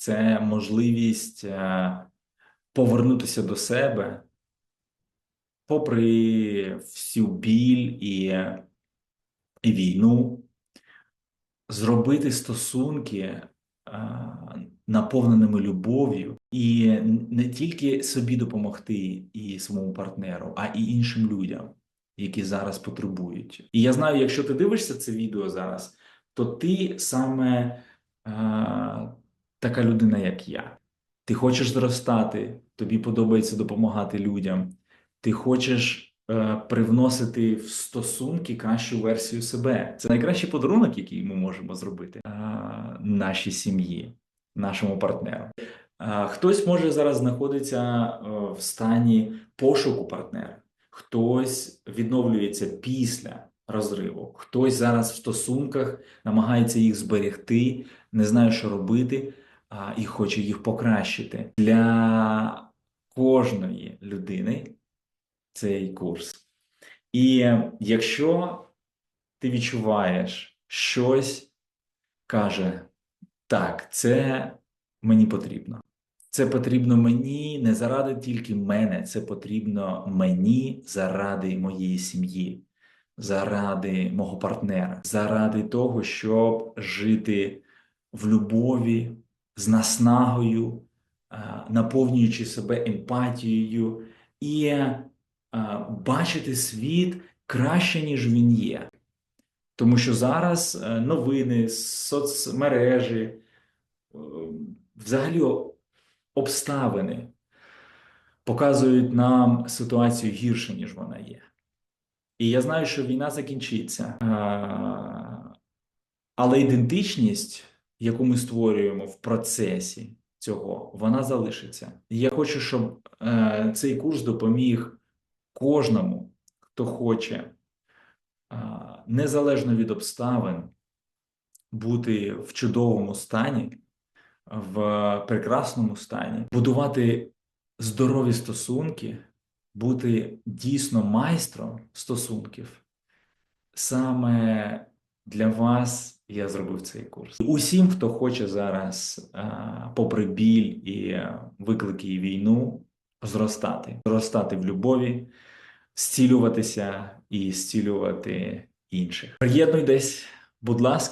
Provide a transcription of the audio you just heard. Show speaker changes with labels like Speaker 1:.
Speaker 1: це можливість е, повернутися до себе, попри всю біль і, і війну, зробити стосунки е, наповненими любов'ю, і не тільки собі допомогти і своєму партнеру, а і іншим людям, які зараз потребують. І я знаю, якщо ти дивишся це відео зараз, то ти саме е, така людина, як я. Ти хочеш зростати, тобі подобається допомагати людям, ти хочеш е, привносити в стосунки кращу версію себе. Це найкращий подарунок, який ми можемо зробити е, нашій сім'ї, нашому партнеру. Е, хтось може зараз знаходиться е, в стані пошуку партнера, хтось відновлюється після розриву, хтось зараз в стосунках намагається їх зберегти, не знає, що робити, а, і хоче їх покращити. Для кожної людини цей курс. І якщо ти відчуваєш щось, каже, так, це мені потрібно. Це потрібно мені не заради тільки мене, це потрібно мені заради моєї сім'ї, заради мого партнера, заради того, щоб жити в любові, з наснагою, наповнюючи себе емпатією і бачити світ краще, ніж він є. Тому що зараз е, новини, соцмережі, е, взагалі обставини показують нам ситуацію гірше, ніж вона є. І я знаю, що війна закінчиться, але ідентичність, яку ми створюємо в процесі цього, вона залишиться. І я хочу, щоб е, цей курс допоміг кожному, хто хоче, а, незалежно від обставин, бути в чудовому стані, в прекрасному стані, будувати здорові стосунки, бути дійсно майстром стосунків. Саме для вас я зробив цей курс. Усім, хто хоче зараз, попри біль і виклики і війну, зростати, зростати в любові, зцілюватися і зцілювати інших. Приєднуйтесь, будь ласка.